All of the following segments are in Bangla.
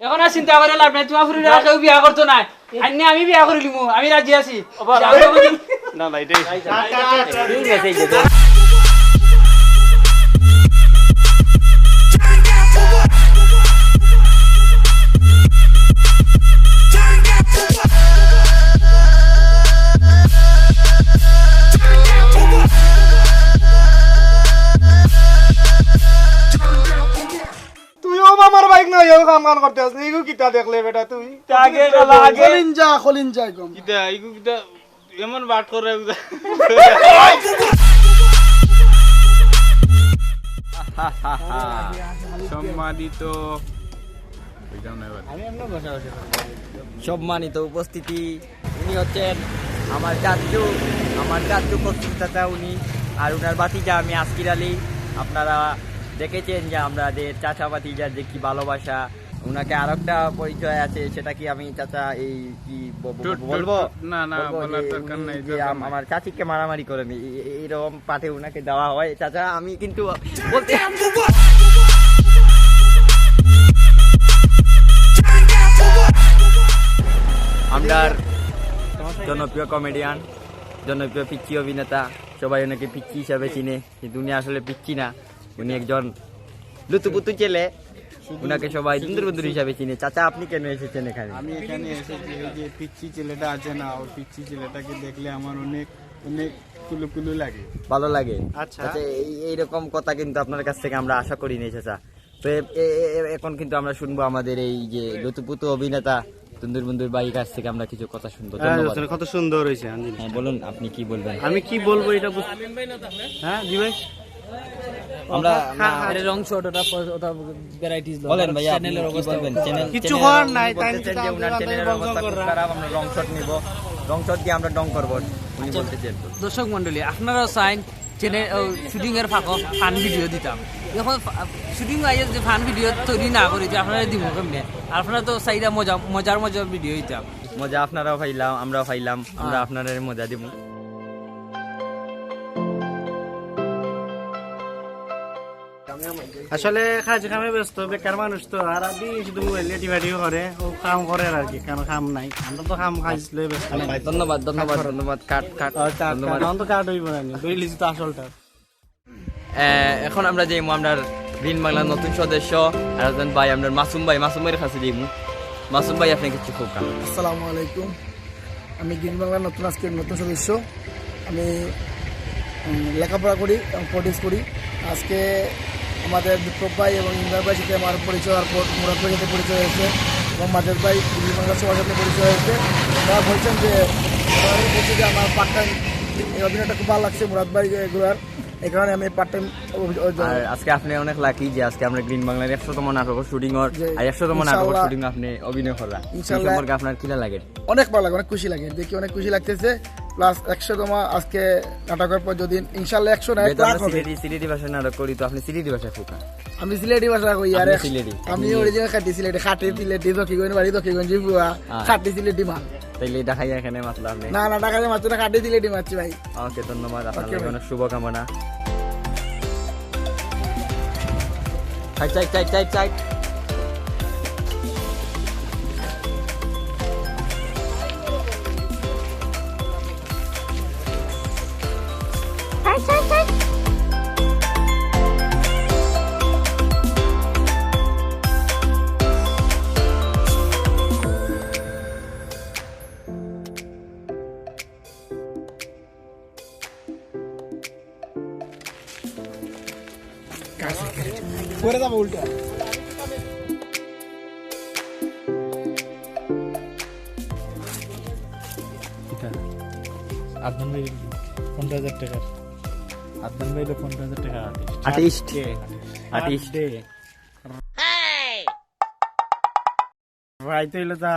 এখন আর চিন্তা করে লাভ নাই তোমার ফুরি কেউ বিয়া করতো না আইনে আমি বিয়া করে লিমু আমি রাজি আছি। না না এটাই। কাম কাম করতে আসনি ইগু কিতা দেখলে বেটা তুই? আগে আগে খলিঞ্জা খলিঞ্জা কম। কিতা ইগু কিতা এমন বাট করে সম্মানিত সম্মানিত উপস্থিতি। উনি হচ্ছেন আমার চাচু আমার চাচু কস্তুর চাচা উনি। আর উনার বাতিজা আমি আজকির আলী। আপনারা দেখেছেন যে আমাদের চাচা বাতিজার যে কি ভালোবাসা উনাকে আর একটা পরিচয় আছে সেটা কি আমি চাচা এই কি বলব না, না, বলার যে দরকার নাই। আমার চাচিকে মারামারি এই- এইরকম পাঠে উনাকে দেওয়া হয়। চাচা আমি কিন্তু বলতে আমরার জনপ্রিয় কমেডিয়ান জনপ্রিয় পিচ্ছি অভিনেতা সবাই ওনাকে পিচ্ছি হিসাবে চিনে। কিন্তু উনি আসলে পিচ্ছি না উনি একজন লুতুপুতু ছেলে। উনাকে সবাই দুন্দুর বন্ধুর হিসাবে চিনে। চাচা আপনি কেন এসেছেন এখানে? আমি এখানে এসেছি এই যে পিচ্ছি ছেলেটা আছে না ওই পিচ্ছি ছেলেটাকে দেখলে আমার অনেক অনেক কুলু কুলু লাগে। ভালো লাগে? আচ্ছা। এই এইরকম কথা কিন্তু আপনার কাছ থেকে আমরা আশা করি নাই চাচা। তো এখন কিন্তু আমরা শুনব আমাদের এই যে লুতুপুতু অভিনেতা তুন্দুর বন্ধুর বাড়ির কাছ থেকে আমরা কিছু কথা শুনব। কত সুন্দর হয়েছে হ্যাঁ বলুন আপনি কি বলবেন? আমি কি বলব এটা হ্যাঁ জি ভাই আমরা এটা রং শট ওটা ওটা ভ্যারাইটিস বলেন ভাইয়া আপনি কি বলবেন? চ্যানেল কিছু হওয়ার নাই, তাই যে উনার চ্যানেলের অবস্থা খুব খারাপ আমরা রং শট নিব। রং শট দিয়ে আমরা ডং করব উনি বলতেছেন দর্শক মন্ডলী আপনারাও চাইন চ্যানেল শুটিং এর ফাঁক ফান ভিডিও দিতাম। এখন শুটিং আইয়ে যে ফান ভিডিও তৈরি না করে যে আপনারা দিব কেমনে? আপনারা তো চাইরা মজা মজার মজার ভিডিও দিতাম। মজা আপনারাও পাইলাম আমরাও পাইলাম আমরা আপনাদের মজা দিব আসলে কাজ কামে ব্যস্ত বেকার মানুষ তো আর আদি শুধু মোবাইলে টিভাটিও করে ও কাম করে আর কি কারণ কাম নাই? আমরা তো কাম কাজ ব্যস্ত ধন্যবাদ ধন্যবাদ ধন্যবাদ কাট কাট ধন্যবাদ। তো কাট হইব না দুই লিজি তো আসলটা। আহ, এখন আমরা যাইমু আমরা গ্রিন বাংলার নতুন সদস্য আর একজন ভাই আমরা মাসুম ভাই মাসুম ভাইয়ের কাছে যাইমু। মাসুম ভাই আপনি কিছু খুব কাম আসসালামু আলাইকুম। আমি গ্রিন বাংলার নতুন আজকের নতুন সদস্য। আমি উম, লেখাপড়া করি এবং প্রডিউস করি। আজকে আমাদের বিপ্লব ভাই এবং ইমরান ভাইয়ের সাথে আমার পরিচয় পর মুরাদ ভাইয়ের সাথে পরিচয় হয়েছে এবং মাঝের ভাই গ্রিন বাংলার সবার সাথে পরিচয় হয়েছে। তারা বলছেন যে বলছে যে আমার পার্ট টাইম এই অভিনয়টা খুব ভালো লাগছে মুরাদ ভাই এগুলার। এই কারণে আমি পার্ট টাইম আজকে আপনি অনেক লাকি যে আজকে আমরা গ্রিন বাংলার একশোতম নাটক শুটিং যে আর একশোতম নাটক শুটিং আপনি অভিনয় করা সম্পর্কে আপনার কিলা লাগে অনেক ভালো লাগে অনেক খুশি লাগে দেখি অনেক খুশি লাগতেছে। প্লাস একশো আজকে নাটকের পর যদি ইনশাল্লাহ একশো না এক যেহেতু লাখ হবে। সিলেটি ভাষায় নাটক করি তো আপনি সিলেটি ভাষায় ফুকা আমি সিলেটি ভাষা কই আরে। আমি অরিজিনাল খাটি সিলেটি খাটি সিলেটি দক্ষিগঞ্জ বাড়ি। খাটি সিলেটি তাইলে এখানে না। না টাকা দিয়ে মারছি না খাটি সিলেটি মারছি ভাই। ওকে ধন্যবাদ আপনার। অনেক শুভকামনা। চাই চাই চাই চাই চাই। করে যাব উল্টা। আদনান ভাই পনেরো হাজার টাকার। আদনান ভাই পনেরো হাজার টাকা আর্টিস্ট আর্টিস্ট ভাই তো এলে তা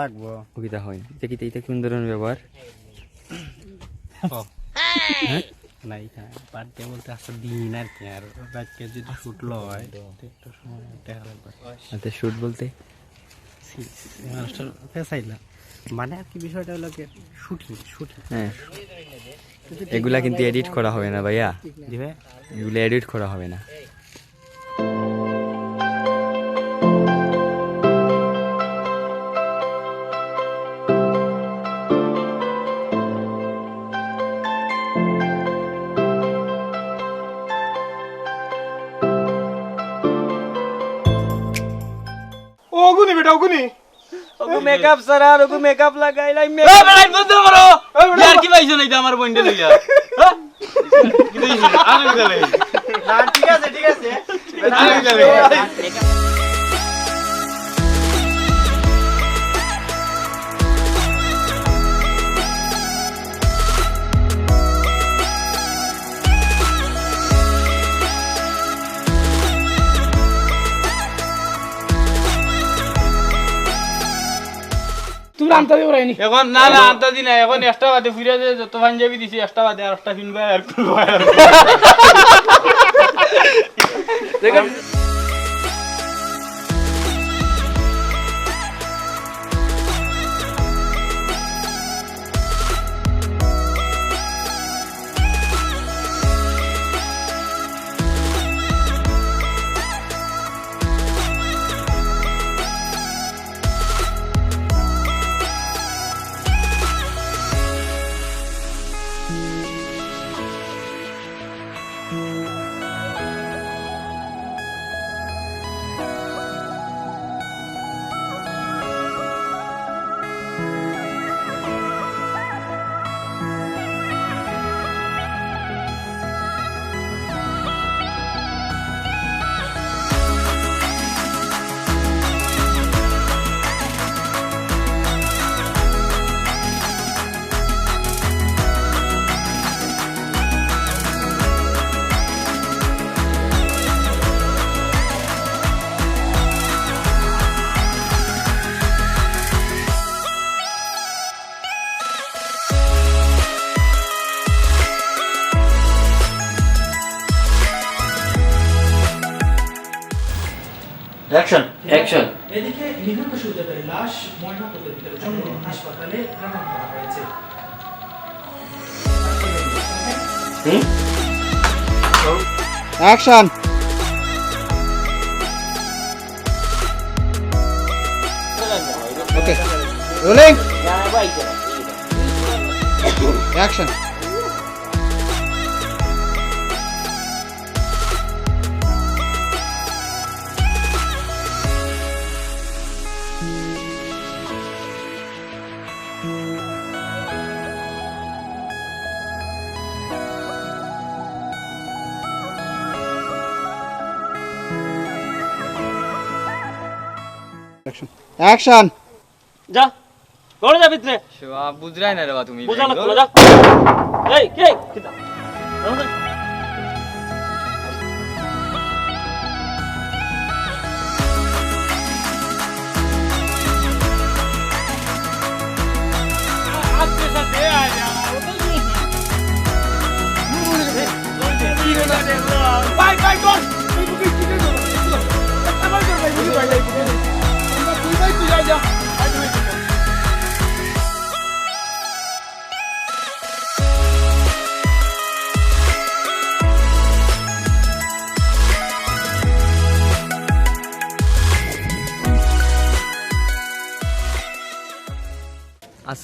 লাগবো। কবিতা হয়। দেখি তো এটা কোন ধরনের ব্যবহার। নাই বার্থডে বলতে দিন আর কি আর রাতকে যদি শুট লয় একটু সময় দেখা লাগবে। আচ্ছা শুট বলতে? মানুষটার মানে আর কি বিষয়টা হলো কি শুটিং শুটিং। হ্যাঁ। এগুলা কিন্তু এডিট করা হবে না ভাইয়া। এগুলো এডিট করা হবে না। ওগুনি? ওগু মেকআপ সারা আর ওগু মেকআপ লাগাইলাই বন্ধ করো। আর কি পাইছো না আমার বন্ধে লইয়া? ঠিক আছে ঠিক আছে। তুমি আনতে রাইনি এখন না না আনতা দিন এখন এক্সট্রা বাদে ফিরে যে যত পাঞ্জাবি দিছি এক্সট্রা বাদে আর একটা কিনবে আর করব অ্যাকশন অ্যাকশন এদিকে নিহত সুজাতার লাশ ময়নাতদন্তের জন্য হাসপাতালে প্রেরণ করা হয়েছে। Action okay rolling action action যা ঘরে যা ভিতরে বুঝরাই না রে বা তুমি বুঝা না, যা এই কে কিতা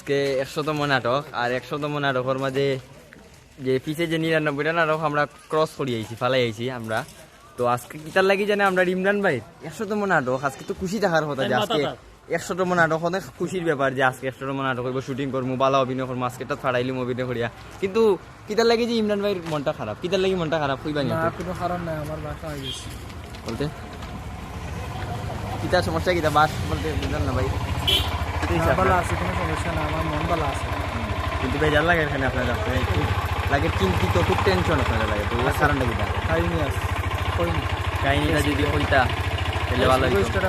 আজকে একশোতম নাটক আর একশোতম নাটকের মাঝে যে পিছে যে নিরানব্বইটা নাটক আমরা ক্রস করি আইছি ফালাই আইছি আমরা। তো আজকে কিতার লাগি জানে আমরা ইমরান ভাই একশোতম নাটক আজকে তো খুশি দেখার কথা যে আজকে একশোতম নাটক অনেক খুশির ব্যাপার যে আজকে একশোতম নাটক হইব শুটিং করব বালা অভিনয় করব আজকে তো ফাড়াইলি অভিনয় করিয়া। কিন্তু কিতার লাগে যে ইমরান ভাইয়ের মনটা খারাপ? কিতার লাগি মনটা খারাপ? হইবা নি? কোনো কারণ নাই আমার বাসা হয়ে গেছে। বলতে? কিতার সমস্যা কিতা বাস বলতে বুঝলাম না ভাই। কি আপনার? আছে কোনো সমস্যা না আমার মন ভালো আছে। কিন্তু বেজার লাগে এখানে আপনার একটু লাগে চিন্তিত খুব টেনশন আপনার লাগে তো কারণটা কিটা কাহিনী আছে কাহিনীটা যদি কইতা তাহলে ভালো হইতো।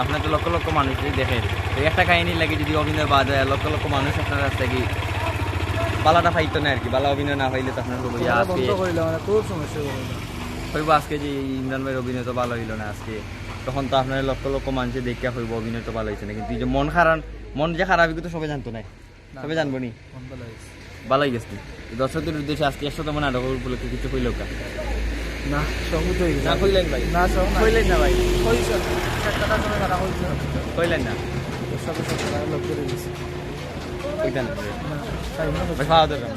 আপনার তো লক্ষ লক্ষ মানুষই দেখে তো একটা কাহিনী লাগে যদি অভিনয় বাদ হয় লক্ষ লক্ষ মানুষ আপনার রাস্তায় কি বালাটা পাইতো না আর কি বালা অভিনয় না পাইলে তো আপনার বন্ধ মানে খুব সমস্যা হইব আজকে যে ইমরান ভাইয়ের অভিনয় তো ভালো হইল না আজকে। তখন তো আপনার লক্ষ লক্ষ মানুষে দেখে হইব অভিনয় তো ভালো হয়েছে না কিন্তু এই যে মন খারাপ মন যে খারাপ এগুলো তো সবাই জানতো না সবাই জানব নি মন ভালোই গেছে দর্শকদের উদ্দেশ্যে আজকে একশোতম নাটক উপলক্ষে কিছু কইল কা না সবুজ হয়ে না কইলেন ভাই না সব না কইলেন না ভাই টাকা কইলেন না সব সব লোক করে দিয়েছে কইতেন না তাই না ভাই খাওয়া দাওয়া